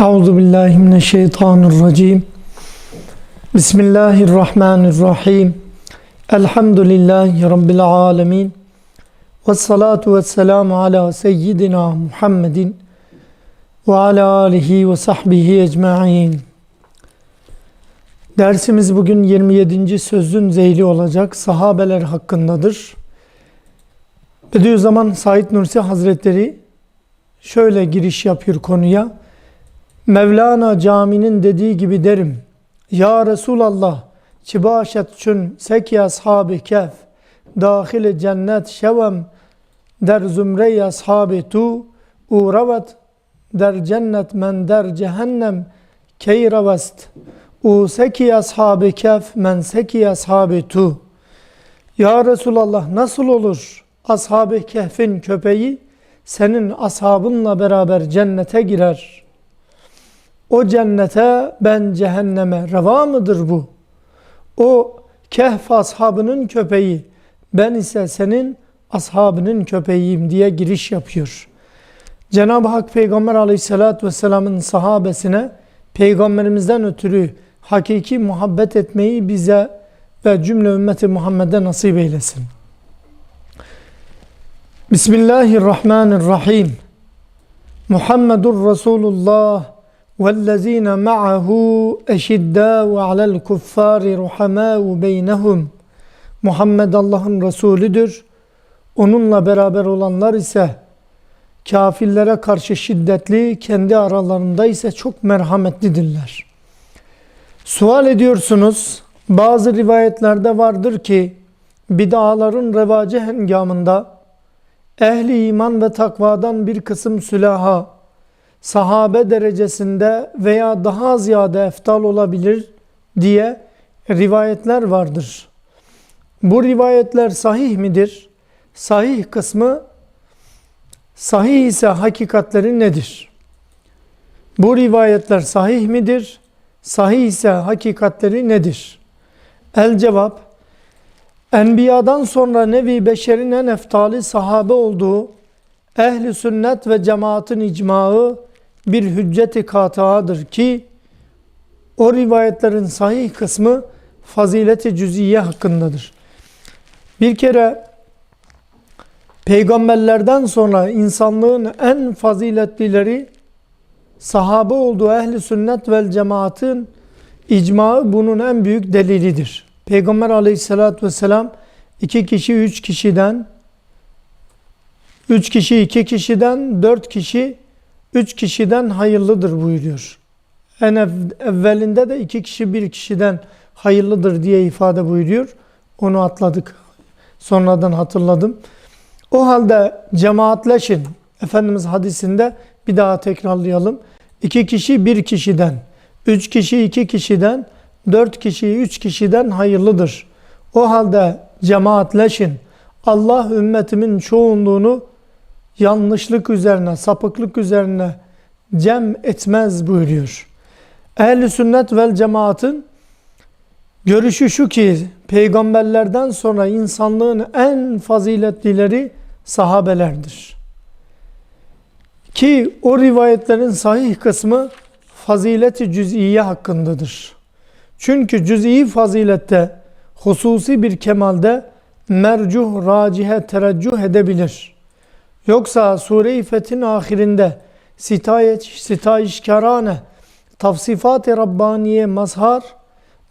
Euzu billahi mineşşeytanirracim. Bismillahirrahmanirrahim. Elhamdülillahi rabbil alamin. Ves salatu vesselamu ala seyyidina Muhammedin ve ala alihi ve sahbihi ecmaîn. Dersimiz bugün 27. sözün zeyli olacak. Sahabeler hakkındadır. Bediüzzaman Said Nursi Hazretleri şöyle giriş yapıyor konuya. Mevlana caminin dediği gibi derim. Ya Resulallah, çibaşet çün seki ashabi kef, dahil cennet şevem, der zümre ashabi tu, uğravat, der cennet men der cehennem, keyravest, u seki ashabi kef, men seki ashabi tu. Ya Resulallah nasıl olur ashab-ı kehfin köpeği senin ashabınla beraber cennete girer. O cennete ben cehenneme reva mıdır bu? O kehf ashabının köpeği ben ise senin ashabının köpeğiyim diye giriş yapıyor. Cenab-ı Hak Peygamber aleyhissalatü vesselamın sahabesine peygamberimizden ötürü hakiki muhabbet etmeyi bize ve cümle ümmeti Muhammed'e nasip eylesin. Bismillahirrahmanirrahim. Muhammedur Resulullah vellezine ma'ahu eşiddâ'u alel kuffâri ruhamâ'u beynehum. Muhammed Allah'ın Resulüdür. Onunla beraber olanlar ise kafirlere karşı şiddetli, kendi aralarında ise çok merhametlidirler. Sual ediyorsunuz, bazı rivayetlerde vardır ki bid'aların revacı hengamında ehli iman ve takvadan bir kısım sülaha sahabe derecesinde veya daha ziyade eftal olabilir diye rivayetler vardır. Bu rivayetler sahih midir? Sahih kısmı sahih ise hakikatleri nedir? Bu rivayetler sahih midir? Sahih ise hakikatleri nedir? El cevap Enbiyadan sonra nevi beşerin en eftali sahabe olduğu ehli sünnet ve cemaatin icmağı bir hücceti kataadır ki o rivayetlerin sahih kısmı fazileti cüziye hakkındadır. Bir kere peygamberlerden sonra insanlığın en faziletlileri sahabe olduğu ehli sünnet vel cemaatin icmağı bunun en büyük delilidir. Peygamber aleyhissalatü vesselam iki kişi üç kişiden üç kişi iki kişiden dört kişi üç kişiden hayırlıdır buyuruyor. En ev, evvelinde de iki kişi bir kişiden hayırlıdır diye ifade buyuruyor. Onu atladık. Sonradan hatırladım. O halde cemaatleşin. Efendimiz hadisinde bir daha tekrarlayalım. İki kişi bir kişiden, üç kişi iki kişiden, dört kişi üç kişiden hayırlıdır. O halde cemaatleşin. Allah ümmetimin çoğunluğunu yanlışlık üzerine, sapıklık üzerine cem etmez buyuruyor. Ehl-i sünnet vel cemaatin görüşü şu ki peygamberlerden sonra insanlığın en faziletlileri sahabelerdir. Ki o rivayetlerin sahih kısmı fazileti cüz'iye hakkındadır. Çünkü cüz'i fazilette, hususi bir kemalde mercuh, racihe, tereccüh edebilir. Yoksa Sure-i Fethin ahirinde sitayet, sitayişkarane, tavsifat-ı Rabbaniye mazhar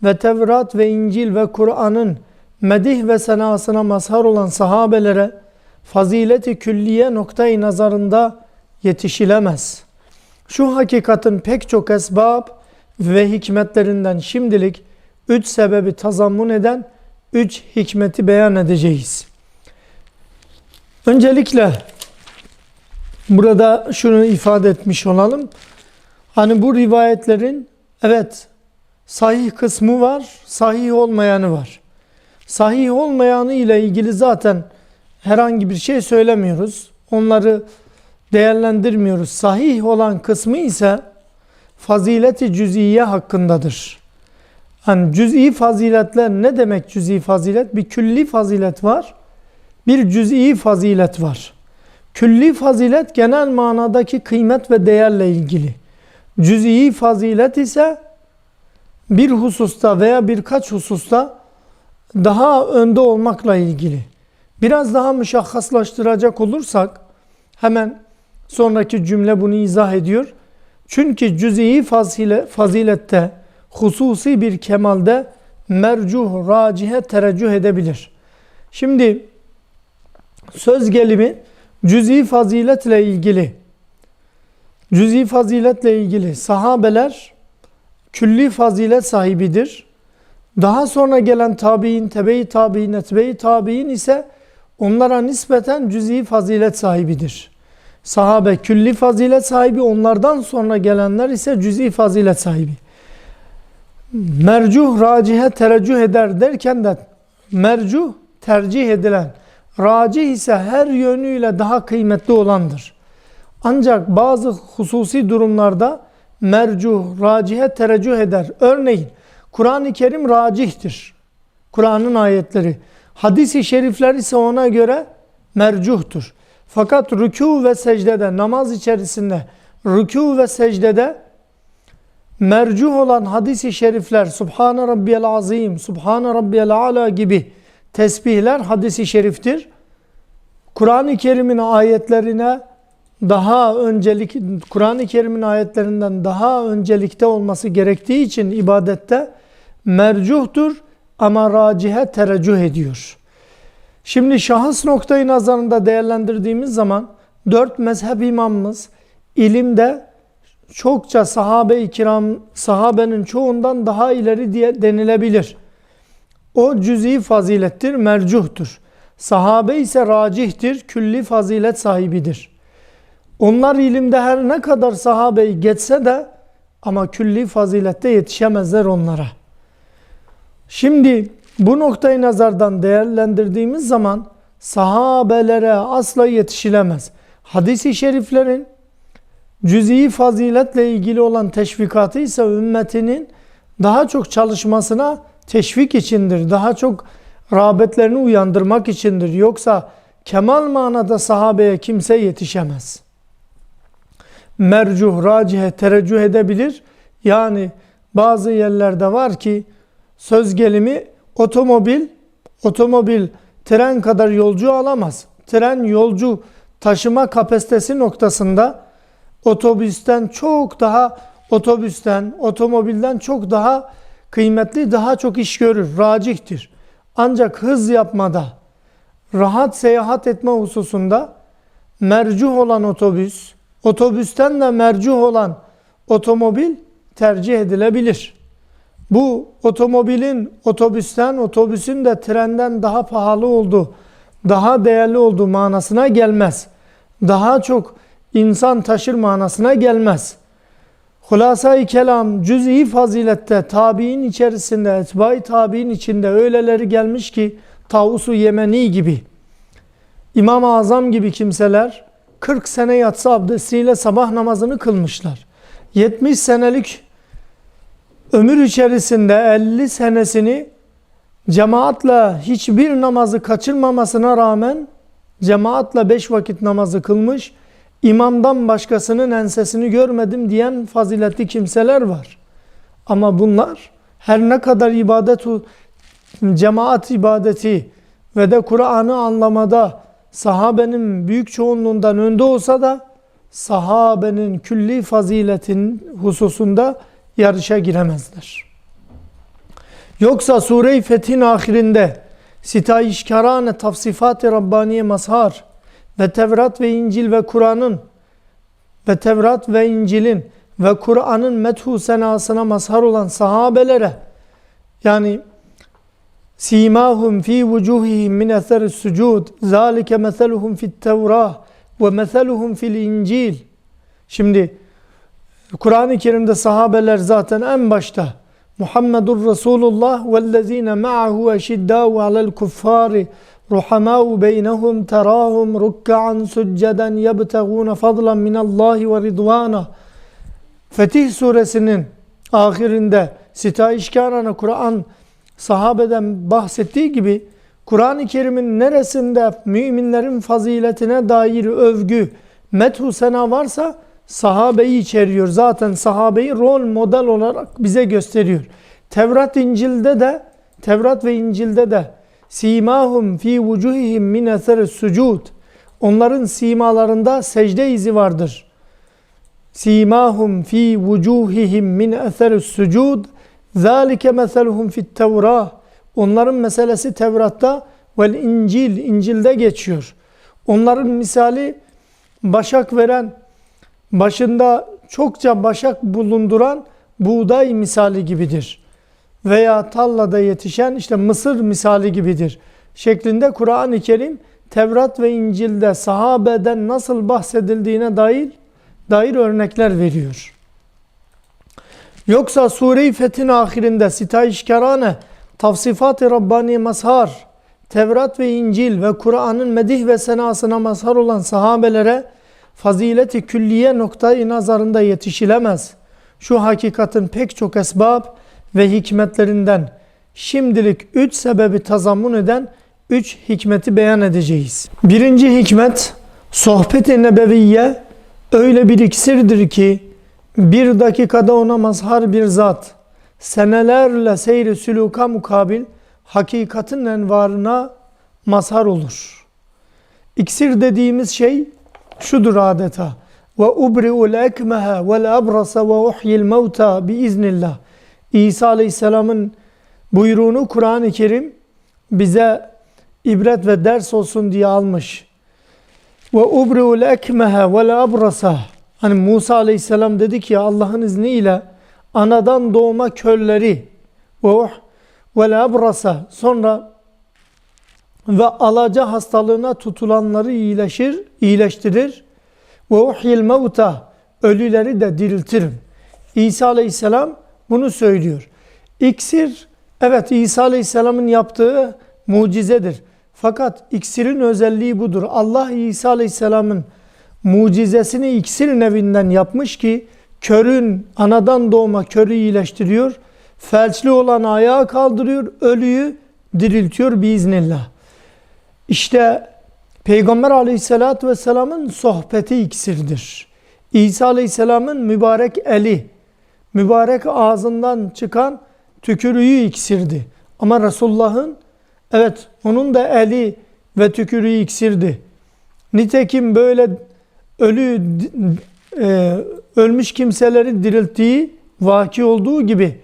ve Tevrat ve İncil ve Kur'an'ın medih ve senasına mazhar olan sahabelere fazileti külliye noktayı nazarında yetişilemez. Şu hakikatin pek çok esbab ve hikmetlerinden şimdilik üç sebebi tazammun eden üç hikmeti beyan edeceğiz. Öncelikle burada şunu ifade etmiş olalım. Hani bu rivayetlerin evet sahih kısmı var, sahih olmayanı var. Sahih olmayanı ile ilgili zaten herhangi bir şey söylemiyoruz. Onları değerlendirmiyoruz. Sahih olan kısmı ise fazileti cüziye hakkındadır. Yani cüz'i faziletler ne demek cüz'i fazilet? Bir külli fazilet var. Bir cüz'i fazilet var. Külli fazilet genel manadaki kıymet ve değerle ilgili. Cüz'i fazilet ise bir hususta veya birkaç hususta daha önde olmakla ilgili. Biraz daha müşahhaslaştıracak olursak hemen sonraki cümle bunu izah ediyor. Çünkü cüz'i fazile, fazilette hususi bir kemalde mercuh, racihe tereccüh edebilir. Şimdi söz gelimi cüz'i faziletle ilgili cüz'i faziletle ilgili sahabeler külli fazilet sahibidir. Daha sonra gelen tabi'in, tebe-i tabi'in, etbe-i tabi'in ise onlara nispeten cüz'i fazilet sahibidir. Sahabe külli fazilet sahibi, onlardan sonra gelenler ise cüz'i fazilet sahibi. Mercuh, racihe tereccüh eder derken de mercuh tercih edilen, racih ise her yönüyle daha kıymetli olandır. Ancak bazı hususi durumlarda mercuh, racihe tereccüh eder. Örneğin Kur'an-ı Kerim racihtir. Kur'an'ın ayetleri. Hadis-i şerifler ise ona göre mercuhtur. Fakat rükû ve secdede, namaz içerisinde rükû ve secdede mercuh olan hadis-i şerifler Subhane Rabbiyel Azim, Subhane Rabbiyel Ala gibi tesbihler hadis-i şeriftir. Kur'an-ı Kerim'in ayetlerine daha öncelik Kur'an-ı Kerim'in ayetlerinden daha öncelikte olması gerektiği için ibadette mercuhtur ama racihe tereccüh ediyor. Şimdi şahıs noktayı nazarında değerlendirdiğimiz zaman dört mezhep imamımız ilimde çokça sahabe-i kiram, sahabenin çoğundan daha ileri diye denilebilir. O cüz'i fazilettir, mercuhtur. Sahabe ise racihtir, külli fazilet sahibidir. Onlar ilimde her ne kadar sahabeyi geçse de ama külli fazilette yetişemezler onlara. Şimdi bu noktayı nazardan değerlendirdiğimiz zaman sahabelere asla yetişilemez. Hadis-i şeriflerin cüz'i faziletle ilgili olan teşvikatı ise ümmetinin daha çok çalışmasına teşvik içindir. Daha çok rağbetlerini uyandırmak içindir. Yoksa kemal manada sahabeye kimse yetişemez. Mercuh, racihe, tereccüh edebilir. Yani bazı yerlerde var ki söz gelimi otomobil, otomobil tren kadar yolcu alamaz. Tren yolcu taşıma kapasitesi noktasında otobüsten çok daha otobüsten, otomobilden çok daha kıymetli, daha çok iş görür, racihtir. Ancak hız yapmada, rahat seyahat etme hususunda mercuh olan otobüs, otobüsten de mercuh olan otomobil tercih edilebilir. Bu otomobilin otobüsten, otobüsün de trenden daha pahalı olduğu, daha değerli olduğu manasına gelmez. Daha çok insan taşır manasına gelmez. Hulasa-i kelam cüz'i fazilette tabi'in içerisinde, etbai tabi'in içinde öyleleri gelmiş ki Tavus-u Yemeni gibi, İmam-ı Azam gibi kimseler 40 sene yatsı abdestiyle sabah namazını kılmışlar. 70 senelik ömür içerisinde 50 senesini cemaatle hiçbir namazı kaçırmamasına rağmen cemaatle 5 vakit namazı kılmış imamdan başkasının ensesini görmedim diyen faziletli kimseler var. Ama bunlar her ne kadar ibadet cemaat ibadeti ve de Kur'an'ı anlamada sahabenin büyük çoğunluğundan önde olsa da sahabenin külli faziletin hususunda yarışa giremezler. Yoksa Sure-i Fetih'in ahirinde sitayişkarane tafsifat-ı Rabbaniye mazhar ve Tevrat ve İncil ve Kur'an'ın ve Tevrat ve İncil'in ve Kur'an'ın methu senasına mazhar olan sahabelere yani simahum fi vucuhihim min eseris sucud zalike meseluhum fit tevrah ve meseluhum fil incil. Şimdi Kur'an-ı Kerim'de sahabeler zaten en başta Muhammedur Resulullah vellezine ma'ahu eşiddâhu alel kuffari ruhamâhu beynehum terâhum rukkan succeden yebtegûne fadlan minallahi ve ridvana Fetih suresinin ahirinde sitayişkarana Kur'an sahabeden bahsettiği gibi Kur'an-ı Kerim'in neresinde müminlerin faziletine dair övgü, methu sena varsa sahabeyi içeriyor. Zaten sahabeyi rol model olarak bize gösteriyor. Tevrat İncil'de de Tevrat ve İncil'de de simahum fi vucuhihim min eser sucud. Onların simalarında secde izi vardır. Simahum fi vucuhihim min eser sucud. Zalike meseluhum fit Tevrah. Onların meselesi Tevrat'ta vel İncil, İncil'de geçiyor. Onların misali başak veren, başında çokça başak bulunduran buğday misali gibidir. Veya tallada yetişen işte mısır misali gibidir. Şeklinde Kur'an-ı Kerim Tevrat ve İncil'de sahabeden nasıl bahsedildiğine dair dair örnekler veriyor. Yoksa Sure-i Fethin ahirinde sitayişkerane tavsifat-ı Rabbani mazhar Tevrat ve İncil ve Kur'an'ın medih ve senasına mazhar olan sahabelere fazileti külliye noktayı nazarında yetişilemez. Şu hakikatin pek çok esbab ve hikmetlerinden şimdilik üç sebebi tazammun eden üç hikmeti beyan edeceğiz. Birinci hikmet sohbet-i nebeviye öyle bir iksirdir ki bir dakikada ona mazhar bir zat senelerle seyri süluka mukabil hakikatin envarına mazhar olur. İksir dediğimiz şey şudur adeta. Ve ubri'ul ekmehe vel abrasa ve uhyil mevta biiznillah. İsa Aleyhisselam'ın buyruğunu Kur'an-ı Kerim bize ibret ve ders olsun diye almış. Ve ubri'ul ekmehe vel abrasa. Hani Musa Aleyhisselam dedi ki Allah'ın izniyle anadan doğma kölleri ve uh ve abrasa sonra ve alaca hastalığına tutulanları iyileşir, iyileştirir. Ve uhyil mevta ölüleri de diriltirim. İsa Aleyhisselam bunu söylüyor. İksir evet İsa Aleyhisselam'ın yaptığı mucizedir. Fakat iksirin özelliği budur. Allah İsa Aleyhisselam'ın mucizesini iksir nevinden yapmış ki körün anadan doğma körü iyileştiriyor. Felçli olan ayağa kaldırıyor, ölüyü diriltiyor biiznillah. İşte Peygamber aleyhissalatü vesselamın sohbeti iksirdir. İsa aleyhisselamın mübarek eli, mübarek ağzından çıkan tükürüğü iksirdi. Ama Resulullah'ın evet onun da eli ve tükürüğü iksirdi. Nitekim böyle ölü e, ölmüş kimseleri dirilttiği vaki olduğu gibi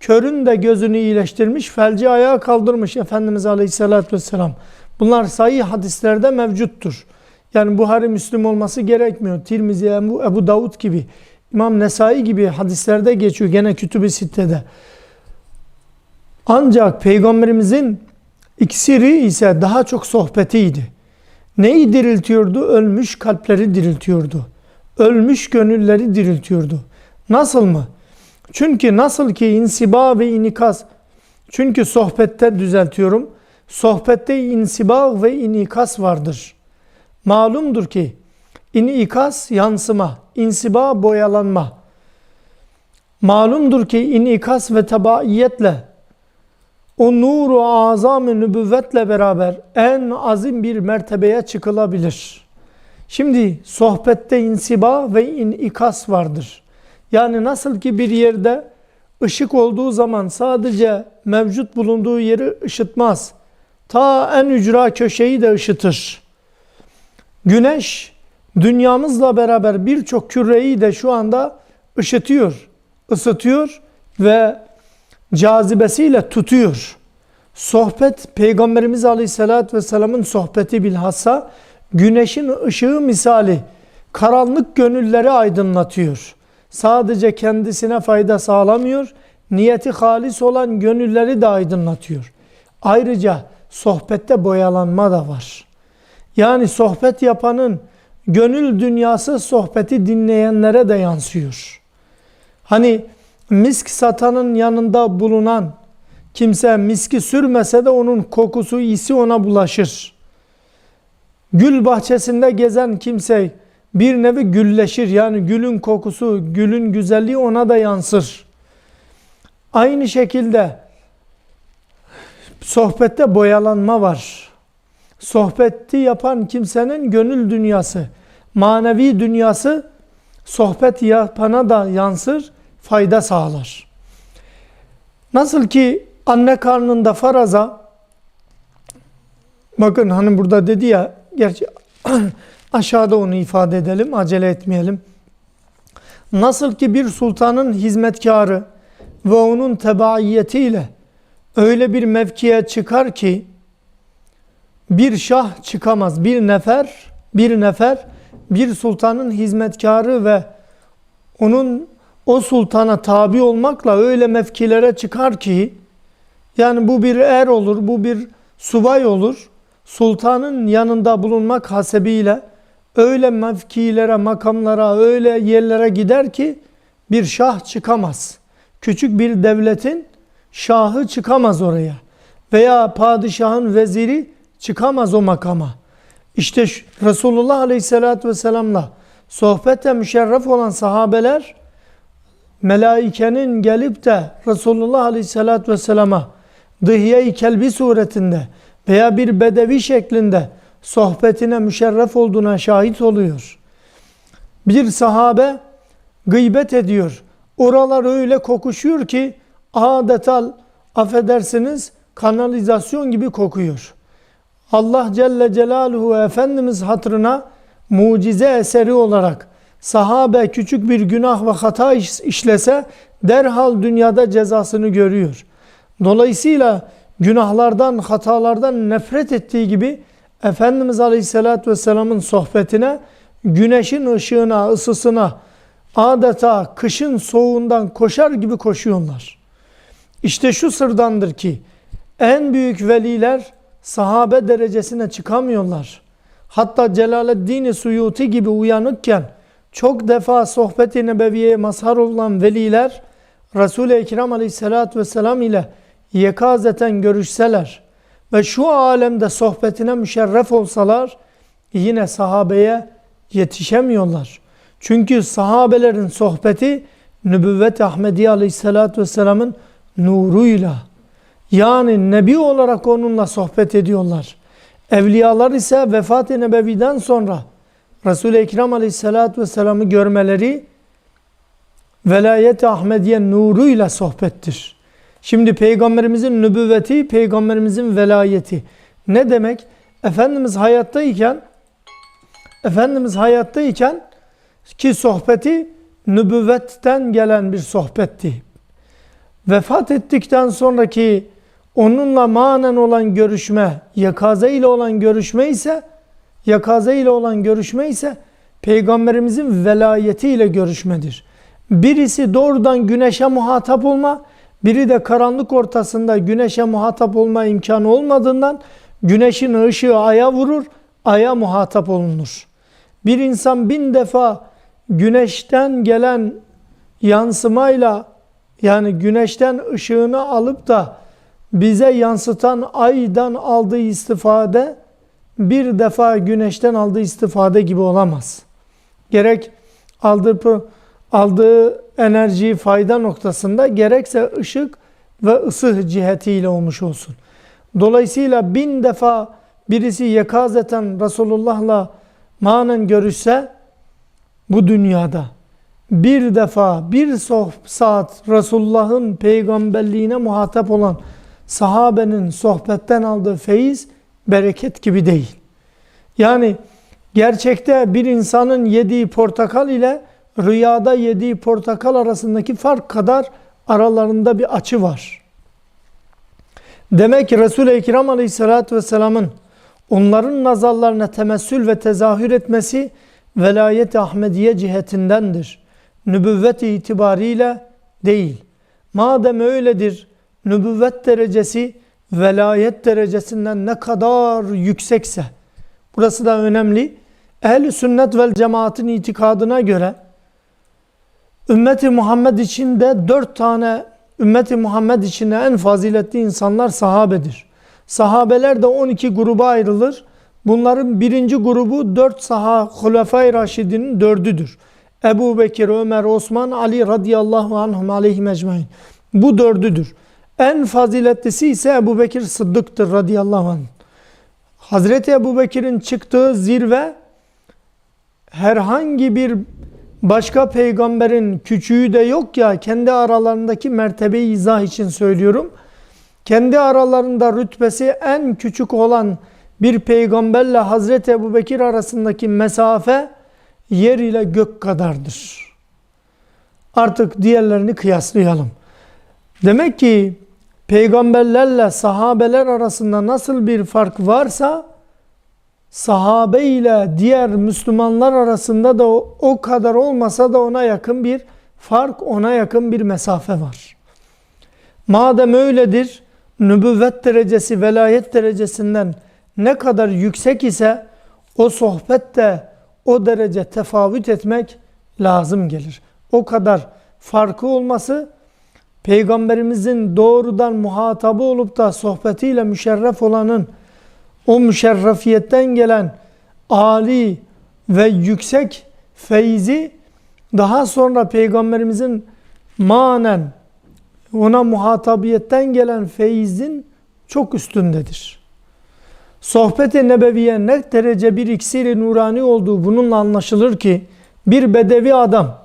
körün de gözünü iyileştirmiş, felci ayağa kaldırmış Efendimiz Aleyhisselatü Vesselam. Bunlar sayı hadislerde mevcuttur. Yani Buhari Müslüm olması gerekmiyor. Tirmizi, Ebu, Ebu Davud gibi, İmam Nesai gibi hadislerde geçiyor gene kütüb-i sittede. Ancak Peygamberimizin iksiri ise daha çok sohbetiydi. Neyi diriltiyordu? Ölmüş kalpleri diriltiyordu. Ölmüş gönülleri diriltiyordu. Nasıl mı? Çünkü nasıl ki insiba ve inikas, çünkü sohbette düzeltiyorum, sohbette insiba ve inikas vardır. Malumdur ki inikas yansıma, insiba boyalanma. Malumdur ki inikas ve tabaiyetle o nuru azam-ı nübüvvetle beraber en azim bir mertebeye çıkılabilir. Şimdi sohbette insiba ve inikas vardır. Yani nasıl ki bir yerde ışık olduğu zaman sadece mevcut bulunduğu yeri ışıtmaz. Ta en ücra köşeyi de ışıtır. Güneş dünyamızla beraber birçok küreyi de şu anda ışıtıyor, ısıtıyor ve cazibesiyle tutuyor. Sohbet Peygamberimiz Aleyhisselatü Vesselam'ın sohbeti bilhassa güneşin ışığı misali karanlık gönülleri aydınlatıyor sadece kendisine fayda sağlamıyor, niyeti halis olan gönülleri de aydınlatıyor. Ayrıca sohbette boyalanma da var. Yani sohbet yapanın gönül dünyası sohbeti dinleyenlere de yansıyor. Hani misk satanın yanında bulunan kimse miski sürmese de onun kokusu, isi ona bulaşır. Gül bahçesinde gezen kimse bir nevi gülleşir. Yani gülün kokusu, gülün güzelliği ona da yansır. Aynı şekilde sohbette boyalanma var. Sohbeti yapan kimsenin gönül dünyası, manevi dünyası sohbet yapana da yansır, fayda sağlar. Nasıl ki anne karnında faraza, bakın hani burada dedi ya, gerçi aşağıda onu ifade edelim, acele etmeyelim. Nasıl ki bir sultanın hizmetkarı ve onun tebaiyetiyle öyle bir mevkiye çıkar ki bir şah çıkamaz. Bir nefer, bir nefer bir sultanın hizmetkarı ve onun o sultana tabi olmakla öyle mevkilere çıkar ki yani bu bir er olur, bu bir subay olur. Sultanın yanında bulunmak hasebiyle öyle mevkilere, makamlara, öyle yerlere gider ki bir şah çıkamaz. Küçük bir devletin şahı çıkamaz oraya. Veya padişahın veziri çıkamaz o makama. İşte Resulullah Aleyhisselatü Vesselam'la sohbete müşerref olan sahabeler melaikenin gelip de Resulullah Aleyhisselatü Vesselam'a dıhiye-i kelbi suretinde veya bir bedevi şeklinde sohbetine müşerref olduğuna şahit oluyor. Bir sahabe gıybet ediyor. Oralar öyle kokuşuyor ki adeta affedersiniz kanalizasyon gibi kokuyor. Allah Celle Celaluhu Efendimiz hatırına mucize eseri olarak sahabe küçük bir günah ve hata işlese derhal dünyada cezasını görüyor. Dolayısıyla günahlardan, hatalardan nefret ettiği gibi Efendimiz Aleyhisselatü Vesselam'ın sohbetine güneşin ışığına, ısısına adeta kışın soğuğundan koşar gibi koşuyorlar. İşte şu sırdandır ki en büyük veliler sahabe derecesine çıkamıyorlar. Hatta Celaleddin Suyuti gibi uyanıkken çok defa sohbet-i nebeviyeye mazhar olan veliler Resul-i Ekrem aleyhissalatü vesselam ile yekazeten görüşseler ve şu alemde sohbetine müşerref olsalar yine sahabeye yetişemiyorlar. Çünkü sahabelerin sohbeti nübüvvet Ahmediye aleyhissalatü vesselamın nuruyla yani nebi olarak onunla sohbet ediyorlar. Evliyalar ise vefat-ı nebeviden sonra Resul-i Ekrem aleyhissalatü vesselam'ı görmeleri velayet-i Ahmediye nuruyla sohbettir. Şimdi peygamberimizin nübüvveti, peygamberimizin velayeti. Ne demek? Efendimiz hayattayken Efendimiz hayattayken ki sohbeti nübüvvetten gelen bir sohbetti. Vefat ettikten sonraki onunla manen olan görüşme, yakaze ile olan görüşme ise yakaze ile olan görüşme ise peygamberimizin velayeti ile görüşmedir. Birisi doğrudan güneşe muhatap olma, biri de karanlık ortasında güneşe muhatap olma imkanı olmadığından güneşin ışığı aya vurur, aya muhatap olunur. Bir insan bin defa güneşten gelen yansımayla yani güneşten ışığını alıp da bize yansıtan aydan aldığı istifade bir defa güneşten aldığı istifade gibi olamaz. Gerek aldığı aldığı enerji fayda noktasında gerekse ışık ve ısı cihetiyle olmuş olsun. Dolayısıyla bin defa birisi yekazeten Resulullah'la manen görüşse bu dünyada bir defa bir saat Resulullah'ın peygamberliğine muhatap olan sahabenin sohbetten aldığı feyiz bereket gibi değil. Yani gerçekte bir insanın yediği portakal ile rüyada yediği portakal arasındaki fark kadar aralarında bir açı var. Demek ki Resul-i Ekrem Aleyhisselatü Vesselam'ın onların nazarlarına temessül ve tezahür etmesi velayet-i Ahmediye cihetindendir. Nübüvvet itibariyle değil. Madem öyledir, nübüvvet derecesi velayet derecesinden ne kadar yüksekse, burası da önemli. Ehl-i sünnet vel cemaatin itikadına göre ümmeti Muhammed içinde dört tane ümmeti Muhammed içinde en faziletli insanlar sahabedir. Sahabeler de 12 gruba ayrılır. Bunların birinci grubu dört saha Hulefai Raşidinin dördüdür. Ebu Bekir, Ömer, Osman, Ali radıyallahu anhum aleyhim ecmain. Bu dördüdür. En faziletlisi ise Ebu Bekir Sıddık'tır radıyallahu anh. Hazreti Ebu Bekir'in çıktığı zirve herhangi bir başka peygamberin küçüğü de yok ya kendi aralarındaki mertebeyi izah için söylüyorum. Kendi aralarında rütbesi en küçük olan bir peygamberle Hazreti Ebubekir arasındaki mesafe yer ile gök kadardır. Artık diğerlerini kıyaslayalım. Demek ki peygamberlerle sahabeler arasında nasıl bir fark varsa sahabe ile diğer Müslümanlar arasında da o, o kadar olmasa da ona yakın bir fark, ona yakın bir mesafe var. Madem öyledir, nübüvvet derecesi, velayet derecesinden ne kadar yüksek ise o sohbette o derece tefavüt etmek lazım gelir. O kadar farkı olması Peygamberimizin doğrudan muhatabı olup da sohbetiyle müşerref olanın o müşerrefiyetten gelen Ali ve yüksek feyzi daha sonra Peygamberimizin manen ona muhatabiyetten gelen feyizin çok üstündedir. Sohbet-i nebeviye ne derece bir iksiri nurani olduğu bununla anlaşılır ki bir bedevi adam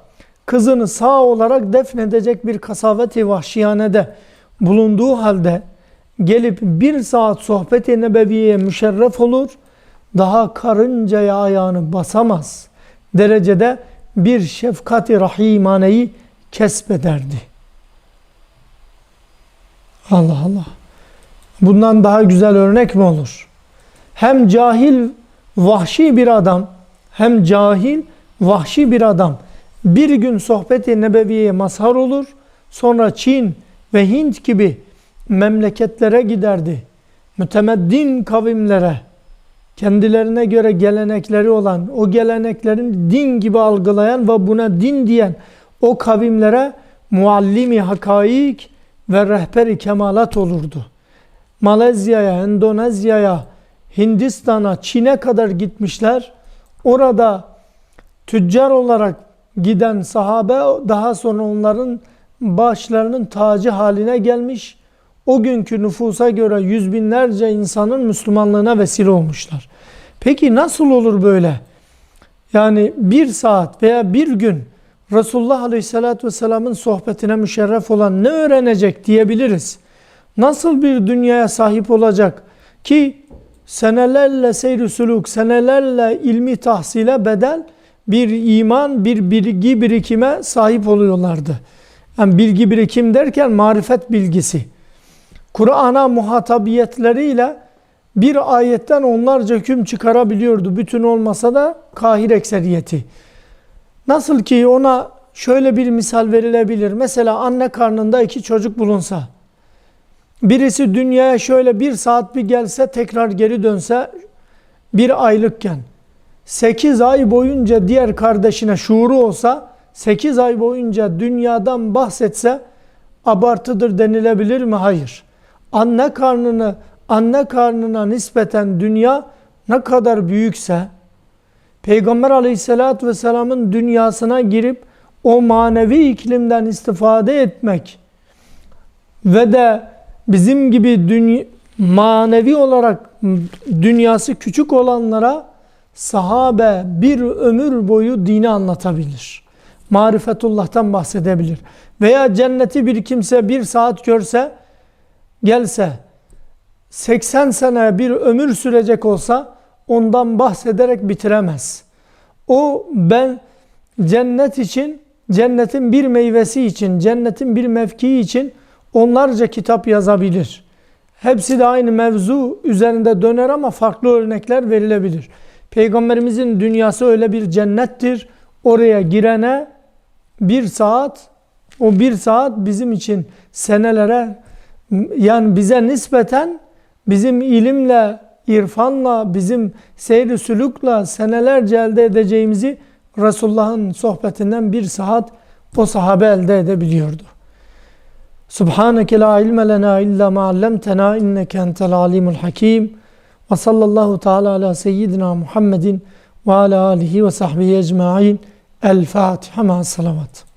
kızını sağ olarak defnedecek bir kasaveti vahşiyanede bulunduğu halde gelip bir saat sohbet-i nebeviyeye müşerref olur, daha karıncaya ayağını basamaz derecede bir şefkati rahimaneyi kesbederdi. Allah Allah. Bundan daha güzel örnek mi olur? Hem cahil, vahşi bir adam, hem cahil, vahşi bir adam bir gün sohbet-i nebeviyeye mazhar olur, sonra Çin ve Hint gibi memleketlere giderdi. Mütemeddin kavimlere, kendilerine göre gelenekleri olan, o geleneklerin din gibi algılayan ve buna din diyen o kavimlere muallimi hakaik ve rehberi kemalat olurdu. Malezya'ya, Endonezya'ya, Hindistan'a, Çin'e kadar gitmişler. Orada tüccar olarak giden sahabe daha sonra onların başlarının tacı haline gelmiş. O günkü nüfusa göre yüz binlerce insanın Müslümanlığına vesile olmuşlar. Peki nasıl olur böyle? Yani bir saat veya bir gün Resulullah Aleyhisselatü Vesselam'ın sohbetine müşerref olan ne öğrenecek diyebiliriz. Nasıl bir dünyaya sahip olacak ki senelerle seyr suluk, senelerle ilmi tahsile bedel bir iman, bir bilgi birikime sahip oluyorlardı. Yani bilgi birikim derken marifet bilgisi. Kur'an'a muhatabiyetleriyle bir ayetten onlarca hüküm çıkarabiliyordu. Bütün olmasa da kahir ekseriyeti. Nasıl ki ona şöyle bir misal verilebilir. Mesela anne karnında iki çocuk bulunsa. Birisi dünyaya şöyle bir saat bir gelse tekrar geri dönse bir aylıkken. 8 ay boyunca diğer kardeşine şuuru olsa 8 ay boyunca dünyadan bahsetse abartıdır denilebilir mi? Hayır. Anne karnını anne karnına nispeten dünya ne kadar büyükse Peygamber aleyhissalatü vesselamın dünyasına girip o manevi iklimden istifade etmek ve de bizim gibi dünya, manevi olarak dünyası küçük olanlara sahabe bir ömür boyu dini anlatabilir. Marifetullah'tan bahsedebilir. Veya cenneti bir kimse bir saat görse, gelse, 80 sene bir ömür sürecek olsa ondan bahsederek bitiremez. O ben cennet için, cennetin bir meyvesi için, cennetin bir mevkii için onlarca kitap yazabilir. Hepsi de aynı mevzu üzerinde döner ama farklı örnekler verilebilir. Peygamberimizin dünyası öyle bir cennettir. Oraya girene bir saat, o bir saat bizim için senelere, yani bize nispeten bizim ilimle, irfanla, bizim seyri sülükle senelerce elde edeceğimizi Resulullah'ın sohbetinden bir saat o sahabe elde edebiliyordu. Subhaneke la ilme lena illa ma allamtena inneke entel alimul hakim. Ve sallallahu teala ala seyyidina Muhammedin ve ala alihi ve sahbihi ecma'in. El Fatiha ma salavat.